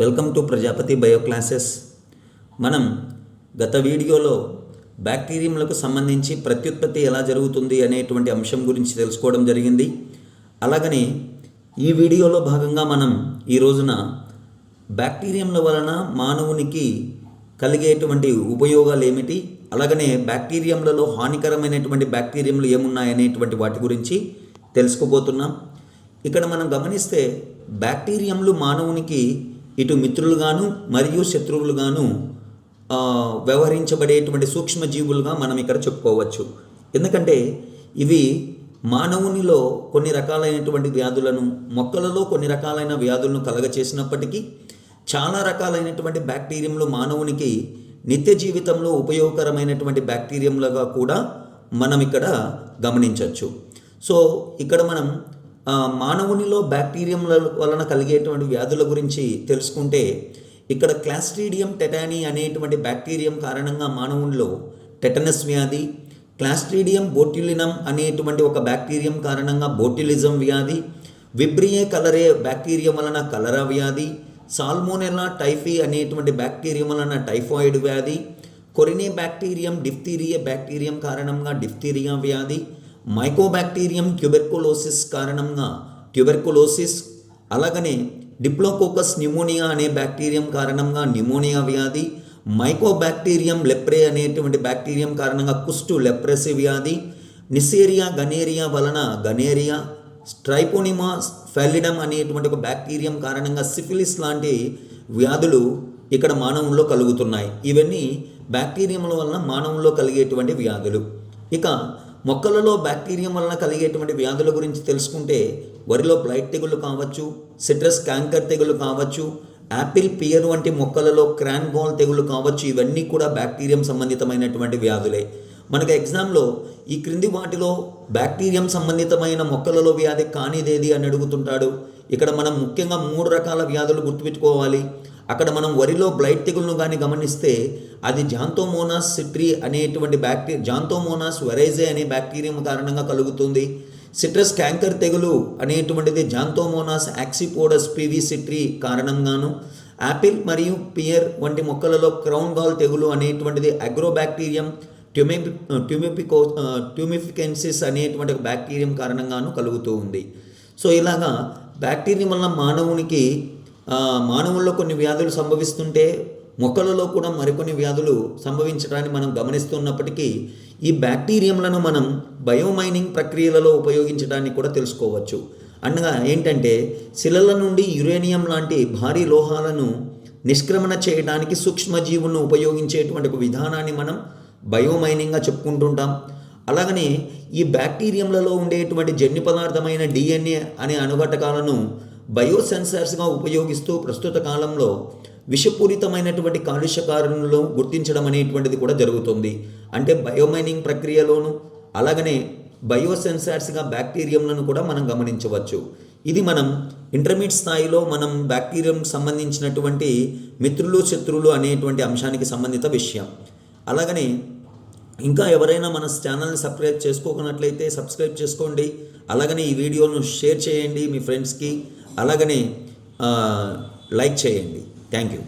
Welcome to Prajapati bio classes మనం గత వీడియోలో బ్యాక్టీరియంలకు సంబంధించి ప్రత్యుత్పత్తి ఎలా జరుగుతుంది అనేటువంటి అంశం గురించి తెలుసుకోవడం జరిగింది. అలాగని ఈ వీడియోలో భాగంగా మనం ఈ రోజున బ్యాక్టీరియంల వలన మానవునికి కలిగేటువంటి ఉపయోగాలు ఏమిటి? అలాగనే బ్యాక్టీరియంలలో హానికరమైనటువంటి బ్యాక్టీరియంలు ఏమున్నాయనేటువంటి వాటి గురించి తెలుసుకోబోతున్నాం. ఇక్కడ మనం గమనిస్తే బ్యాక్టీరియంలు మానవునికి ఇటు మిత్రులుగాను మరియు శత్రువులుగాను వ్యవహరించబడేటువంటి సూక్ష్మజీవులుగా మనం ఇక్కడ చెప్పుకోవచ్చు. ఎందుకంటే ఇవి మానవునిలో కొన్ని రకాలైనటువంటి వ్యాధులను మొక్కలలో కొన్ని రకాలైన వ్యాధులను కలగచేసినప్పటికీ చాలా రకాలైనటువంటి బ్యాక్టీరియంలు మానవునికి నిత్య జీవితంలో ఉపయోగకరమైనటువంటి బ్యాక్టీరియంలుగా కూడా మనం ఇక్కడ గమనించవచ్చు. సో ఇక్కడ మనం మానవునిలో బ్యాక్టీరియంల వలన కలిగేటువంటి వ్యాధుల గురించి తెలుసుకుంటే ఇక్కడ క్లాస్ట్రీడియం టెటానీ అనేటువంటి బ్యాక్టీరియం కారణంగా మానవునిలో టెటనస్ వ్యాధి క్లాస్ట్రీడియం బోట్యులినం అనేటువంటి ఒక బ్యాక్టీరియం కారణంగా బోట్యులిజం వ్యాధి విబ్రియే కలరే బ్యాక్టీరియం వలన కలరా వ్యాధి సాల్మోనెలా టైఫీ అనేటువంటి బ్యాక్టీరియం వలన టైఫాయిడ్ వ్యాధి కొరినే బ్యాక్టీరియం డిఫ్తీరియా బ్యాక్టీరియం కారణంగా డిఫ్తీరియా వ్యాధి మైకోబాక్టీరియం ట్యూబెర్కులోసిస్ కారణంగా ట్యూబెర్కులోసిస్ అలాగనే డిప్లోకోకస్ న్యూమోనియా అనే బ్యాక్టీరియం కారణంగా న్యూమోనియా వ్యాధి మైకోబాక్టీరియం లెప్రే అనేటువంటి బ్యాక్టీరియం కారణంగా కుష్టు లెప్రసీ వ్యాధి నిసేరియా గనేరియా వలన గనేరియా స్ట్రైపోనిమా ఫెలిడమ్ అనేటువంటి ఒక బ్యాక్టీరియం కారణంగా సిఫిలిస్ లాంటి వ్యాధులు ఇక్కడ మానవుల్లో కలుగుతున్నాయి. ఇవన్నీ బ్యాక్టీరియంల వలన మానవుల్లో కలిగేటువంటి వ్యాధులు. ఇక మొక్కలలో బ్యాక్టీరియం వలన కలిగేటువంటి వ్యాధుల గురించి తెలుసుకుంటే వరిలో బ్లైట్ తెగులు కావచ్చు సిట్రస్ క్యాంకర్ తెగులు కావచ్చు యాపిల్ పియర్ వంటి మొక్కలలో క్రాన్బాల్ తెగులు కావచ్చు ఇవన్నీ కూడా బ్యాక్టీరియం సంబంధితమైనటువంటి వ్యాధులే. మనకు ఎగ్జామ్లో ఈ క్రింది వాటిలో బ్యాక్టీరియం సంబంధితమైన మొక్కలలో వ్యాధి కానిదేది అని అడుగుతుంటాడు. ఇక్కడ మనం ముఖ్యంగా మూడు రకాల వ్యాధులు గుర్తుపెట్టుకోవాలి. అక్కడ మనం వరిలో బ్లైట్ తెగులను కానీ గమనిస్తే అది జాంతోమోనాస్ సిట్రీ అనేటువంటి బ్యాక్టీరియా జాంతోమోనాస్ వెరైజే అనే బ్యాక్టీరియం కారణంగా కలుగుతుంది. సిట్రస్ క్యాంకర్ తెగులు అనేటువంటిది జాంతోమోనాస్ యాక్సిపోడస్ పివి సిట్రీ కారణంగాను యాపిల్ మరియు పియర్ వంటి మొక్కలలో క్రౌన్ గాల్ తెగులు అనేటువంటిది అగ్రోబ్యాక్టీరియం ట్యూమిపి ట్యూమిపికో ట్యూమిఫికెన్సిస్ అనేటువంటి ఒక బ్యాక్టీరియం కారణంగాను కలుగుతూ ఉంది. సో ఇలాగా బ్యాక్టీరియం వల్ల మానవునికి మానవుల్లో కొన్ని వ్యాధులు సంభవిస్తుంటే మొక్కలలో కూడా మరికొన్ని వ్యాధులు సంభవించడాన్ని మనం గమనిస్తున్నప్పటికీ ఈ బ్యాక్టీరియంలను మనం బయోమైనింగ్ ప్రక్రియలలో ఉపయోగించడాన్ని కూడా తెలుసుకోవచ్చు. అనగా ఏంటంటే శిలల నుండి యురేనియం లాంటి భారీ లోహాలను నిష్క్రమణ చేయడానికి సూక్ష్మజీవులను ఉపయోగించేటువంటి ఒక విధానాన్ని మనం బయోమైనింగ్గా చెప్పుకుంటుంటాం. అలాగనే ఈ బ్యాక్టీరియంలలో ఉండేటువంటి జన్యు పదార్థమైన డిఎన్ఏ అనే అణుఘటకాలను బయోసెన్సర్స్గా ఉపయోగిస్తూ ప్రస్తుత కాలంలో విషపూరితమైనటువంటి కాలుష్యకారణలు గుర్తించడం అనేటువంటిది కూడా జరుగుతుంది. అంటే బయోమైనింగ్ ప్రక్రియలోను అలాగనే బయోసెన్సార్స్గా బ్యాక్టీరియంలను కూడా మనం గమనించవచ్చు. ఇది మనం ఇంటర్మీడియట్ స్థాయిలో మనం బ్యాక్టీరియం సంబంధించినటువంటి మిత్రులు శత్రువులు అనేటువంటి అంశానికి సంబంధిత విషయం. అలాగనే ఇంకా ఎవరైనా మన ఛానల్ని సబ్స్క్రైబ్ చేసుకోకున్నట్లయితే సబ్స్క్రైబ్ చేసుకోండి. అలాగనే ఈ వీడియోను షేర్ చేయండి మీ ఫ్రెండ్స్కి. అలాగనే లైక్ చేయండి. Thank you.